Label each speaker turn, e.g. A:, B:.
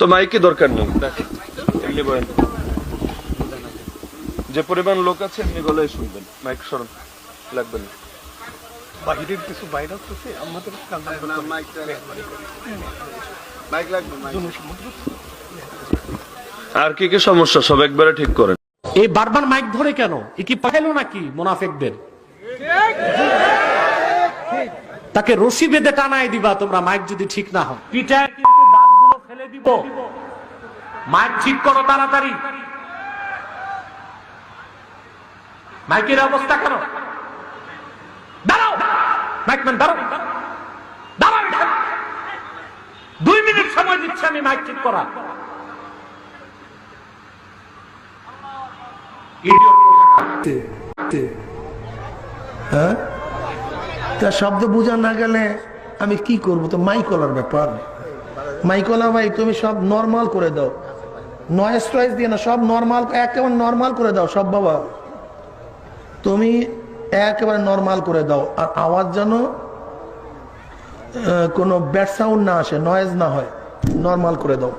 A: তো মাইকে দরকার নেই। এমনি বলেন। যে পরিমাণ লোক আছে এমনি গলায় শুনবেন। মাইক সরন লাগবে না।
B: বাহিরের কিছু ভাইরাস আছে? আমাদের
A: আর কি কি সমস্যা? সব একবারে ঠিক করেন।
C: এই বারবার মাইক ধরে কেন? এ কি পাঠাইলো নাকি মোনাফেকদের? তাকে রশি বেঁধে টানায় দিবা তোমরা মাইক যদি ঠিক না হয়। ফেলে মাইক করো তাড়াতাড়ি। মাইকের অবস্থা কেন? দাঁড়াও। দাঁড়াও। দাঁড়াও দুই মিনিট সময় আমি মাইক করা
D: হ্যাঁ? শব্দ বোঝা না গেলে আমি কি করব? তো মাইকলার ব্যাপার। মাইকলা ভাই, তুমি সব নর্মাল করে দাও। নয়েস টয়েস দিয়ে না, সব নর্মাল একেবারে নর্মাল করে দাও, সব বাবা। তুমি একেবারে নর্মাল করে দাও। আর আওয়াজ যেন কোনো ব্যাড সাউন্ড না আসে নয়েজ না হয় নর্মাল করে দাও।